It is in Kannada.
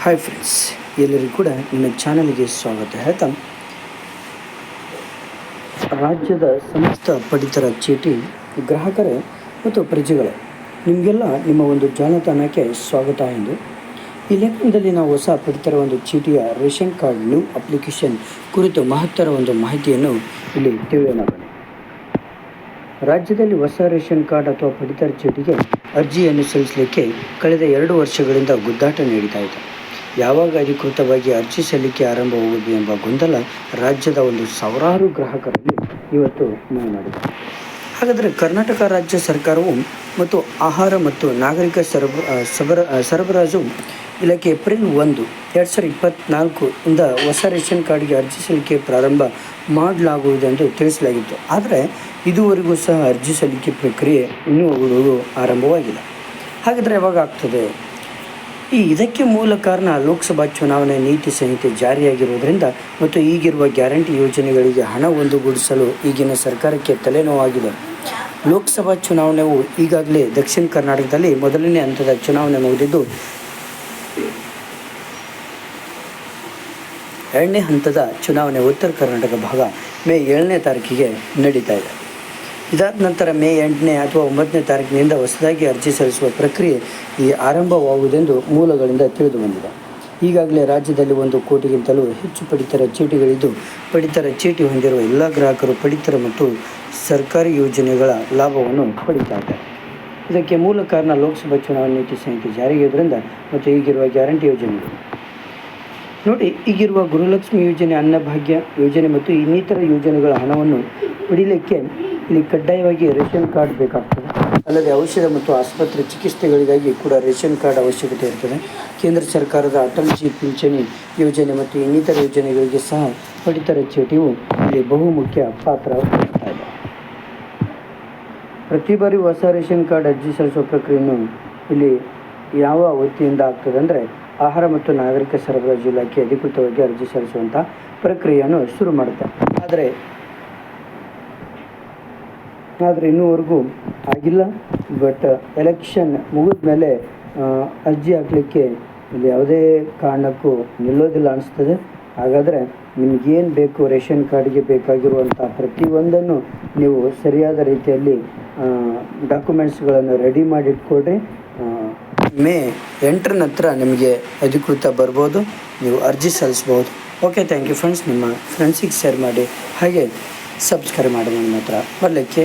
ಹಾಯ್ ಫ್ರೆಂಡ್ಸ್ ಎಲ್ಲರಿಗೂ ಕೂಡ ನಿಮ್ಮ ಚಾನಲ್ಗೆ ಸ್ವಾಗತ. ಹೇಳ್ತಾ, ರಾಜ್ಯದ ಸಮಸ್ತ ಪಡಿತರ ಚೀಟಿ, ಗ್ರಾಹಕರೇ ಮತ್ತು ಪ್ರಜೆಗಳು, ನಿಮಗೆಲ್ಲ ನಿಮ್ಮ ಒಂದು ಜಾಲತಾಣಕ್ಕೆ ಸ್ವಾಗತ ಎಂದು. ಈ ಲೇಖನದಲ್ಲಿ ನಾವು ಹೊಸ ಪಡಿತರ ಒಂದು ಚೀಟಿಯ ರೇಷನ್ ಕಾರ್ಡ್ ನ್ಯೂ ಅಪ್ಲಿಕೇಶನ್ ಕುರಿತು ಮಹತ್ತರ ಒಂದು ಮಾಹಿತಿಯನ್ನು ಇಲ್ಲಿ ತಿಳಿಯೋಣ. ರಾಜ್ಯದಲ್ಲಿ ಹೊಸ ರೇಷನ್ ಕಾರ್ಡ್ ಅಥವಾ ಪಡಿತರ ಚೀಟಿಗೆ ಅರ್ಜಿಯನ್ನು ಸಲ್ಲಿಸಲಿಕ್ಕೆ ಕಳೆದ ಎರಡು ವರ್ಷಗಳಿಂದ ಗುದ್ದಾಟ ನಡೀತಾ ಇದೆ ಯಾವಾಗ ಅಧಿಕೃತವಾಗಿ ಅರ್ಜಿ ಸಲ್ಲಿಕೆ ಆರಂಭವಾಗುವುದು ಎಂಬ ಗೊಂದಲ ರಾಜ್ಯದ ಒಂದು ಸಾವಿರಾರು ಗ್ರಾಹಕರಲ್ಲಿ ಇವತ್ತು ಮನೆ ಮಾಡಿದೆ. ಹಾಗಾದರೆ ಕರ್ನಾಟಕ ರಾಜ್ಯ ಸರ್ಕಾರವು ಮತ್ತು ಆಹಾರ ಮತ್ತು ನಾಗರಿಕ ಸರಬ ಸಬರ ಸರಬರಾಜು ಇಲಾಖೆ ಏಪ್ರಿಲ್ ಒಂದು, ಎರಡು ಸಾವಿರದ ಇಪ್ಪತ್ತ್ನಾಲ್ಕು ಇಂದ ಹೊಸ ರೇಷನ್ ಕಾರ್ಡ್ಗೆ ಅರ್ಜಿ ಸಲ್ಲಿಕೆ ಪ್ರಾರಂಭ ಮಾಡಲಾಗುವುದೆಂದು ತಿಳಿಸಲಾಗಿತ್ತು. ಆದರೆ ಇದುವರೆಗೂ ಸಹ ಅರ್ಜಿ ಸಲ್ಲಿಕೆ ಪ್ರಕ್ರಿಯೆ ಇನ್ನೂ ಆರಂಭವಾಗಿಲ್ಲ. ಹಾಗಾದರೆ ಯಾವಾಗ ಆಗ್ತದೆ? ಈ ಇದಕ್ಕೆ ಮೂಲ ಕಾರಣ ಲೋಕಸಭಾ ಚುನಾವಣೆ ನೀತಿ ಸಂಹಿತೆ ಜಾರಿಯಾಗಿರುವುದರಿಂದ ಮತ್ತು ಈಗಿರುವ ಗ್ಯಾರಂಟಿ ಯೋಜನೆಗಳಿಗೆ ಹಣ ಒಂದುಗೂಡಿಸಲು ಈಗಿನ ಸರ್ಕಾರಕ್ಕೆ ತಲೆನೋವಾಗಿದೆ. ಲೋಕಸಭಾ ಚುನಾವಣೆಯು ಈಗಾಗಲೇ ದಕ್ಷಿಣ ಕರ್ನಾಟಕದಲ್ಲಿ ಮೊದಲನೇ ಹಂತದ ಚುನಾವಣೆ ಮುಗಿದಿದ್ದು, ಎರಡನೇ ಹಂತದ ಚುನಾವಣೆ ಉತ್ತರ ಕರ್ನಾಟಕ ಭಾಗ ಮೇ ಏಳನೇ ತಾರೀಕಿಗೆ ನಡೀತಾ ಇದೆ. ಇದಾದ ನಂತರ ಮೇ ಎಂಟನೇ ಅಥವಾ ಒಂಬತ್ತನೇ ತಾರೀಕಿನಿಂದ ಹೊಸದಾಗಿ ಅರ್ಜಿ ಸಲ್ಲಿಸುವ ಪ್ರಕ್ರಿಯೆ ಈ ಆರಂಭವಾಗುವುದೆಂದು ಮೂಲಗಳಿಂದ ತಿಳಿದು ಬಂದಿದೆ. ಈಗಾಗಲೇ ರಾಜ್ಯದಲ್ಲಿ ಒಂದು ಕೋಟಿಗಿಂತಲೂ ಹೆಚ್ಚು ಪಡಿತರ ಚೀಟಿಗಳಿದ್ದು, ಪಡಿತರ ಚೀಟಿ ಹೊಂದಿರುವ ಎಲ್ಲ ಗ್ರಾಹಕರು ಪಡಿತರ ಮತ್ತು ಸರ್ಕಾರಿ ಯೋಜನೆಗಳ ಲಾಭವನ್ನು ಪಡಿತಾ ಇದ್ದಾರೆ. ಇದಕ್ಕೆ ಮೂಲ ಕಾರಣ ಲೋಕಸಭಾ ಚುನಾವಣೆ ನೀತಿ ಸಂಹಿತೆ ಜಾರಿಯಾಗಿದ್ದರಿಂದ ಮತ್ತು ಈಗಿರುವ ಗ್ಯಾರಂಟಿ ಯೋಜನೆಗಳು ನೋಡಿ, ಈಗಿರುವ ಗೃಹಲಕ್ಷ್ಮಿ ಯೋಜನೆ, ಅನ್ನಭಾಗ್ಯ ಯೋಜನೆ ಮತ್ತು ಇನ್ನಿತರ ಯೋಜನೆಗಳ ಹಣವನ್ನು ಪಡೀಲಿಕ್ಕೆ ಇಲ್ಲಿ ಕಡ್ಡಾಯವಾಗಿ ರೇಷನ್ ಕಾರ್ಡ್ ಬೇಕಾಗ್ತದೆ. ಅಲ್ಲದೆ ಔಷಧ ಮತ್ತು ಆಸ್ಪತ್ರೆ ಚಿಕಿತ್ಸೆಗಳಿಗಾಗಿ ಕೂಡ ರೇಷನ್ ಕಾರ್ಡ್ ಅವಶ್ಯಕತೆ ಇರ್ತದೆ. ಕೇಂದ್ರ ಸರ್ಕಾರದ ಅಟಲ್ ಜಿ ಪಿಂಚಣಿ ಯೋಜನೆ ಮತ್ತು ಇನ್ನಿತರ ಯೋಜನೆಗಳಿಗೆ ಸಹ ಪಡಿತರ ಚೀಟಿಯು ಇಲ್ಲಿ ಬಹುಮುಖ್ಯ ಪಾತ್ರ ವಹಿಸ್ತಾ ಇದೆ. ಪ್ರತಿ ಬಾರಿ ಹೊಸ ರೇಷನ್ ಕಾರ್ಡ್ ಅರ್ಜಿ ಸಲ್ಲಿಸುವ ಪ್ರಕ್ರಿಯೆಯನ್ನು ಇಲ್ಲಿ ಯಾವ ವೃತ್ತಿಯಿಂದ ಆಗ್ತದೆ ಅಂದರೆ ಆಹಾರ ಮತ್ತು ನಾಗರಿಕ ಸರಬರಾಜು ಇಲಾಖೆ ಅಧಿಕೃತವಾಗಿ ಅರ್ಜಿ ಸಲ್ಲಿಸುವಂಥ ಪ್ರಕ್ರಿಯೆಯನ್ನು ಶುರು ಮಾಡುತ್ತೆ. ಆದರೆ ಆದರೆ ಇನ್ನೂವರೆಗೂ ಆಗಿಲ್ಲ. ಬಟ್ ಎಲೆಕ್ಷನ್ ಮುಗಿದ ಮೇಲೆ ಅರ್ಜಿ ಹಾಕಲಿಕ್ಕೆ ಇಲ್ಲಿ ಯಾವುದೇ ಕಾರಣಕ್ಕೂ ನಿಲ್ಲೋದಿಲ್ಲ ಅನಿಸ್ತದೆ. ಹಾಗಾದರೆ ನಿಮಗೇನು ಬೇಕು ರೇಷನ್ ಕಾರ್ಡ್ಗೆ ಬೇಕಾಗಿರುವಂಥ ಪ್ರತಿಯೊಂದನ್ನು ನೀವು ಸರಿಯಾದ ರೀತಿಯಲ್ಲಿ ಡಾಕ್ಯುಮೆಂಟ್ಸ್ಗಳನ್ನು ರೆಡಿ ಮಾಡಿ ಇಟ್ಕೊಳ್ರಿ ಮೇ ಎಂಟರ ನಂತರ ನಿಮಗೆ ಅಧಿಕೃತ ಬರ್ಬೋದು. ನೀವು ಅರ್ಜಿ ಸಲ್ಲಿಸ್ಬೋದು. ಓಕೆ ಥ್ಯಾಂಕ್ ಯು ಫ್ರೆಂಡ್ಸ್ ನಿಮ್ಮ ಫ್ರೆಂಡ್ಸಿಗೆ ಶೇರ್ ಮಾಡಿ. ಹಾಗೆ ಸಬ್ಸ್ಕ್ರೈಬ್ ಮಾಡಿ ನನ್ನ ಹತ್ರ. ಬರಲಿಕ್ಕೆ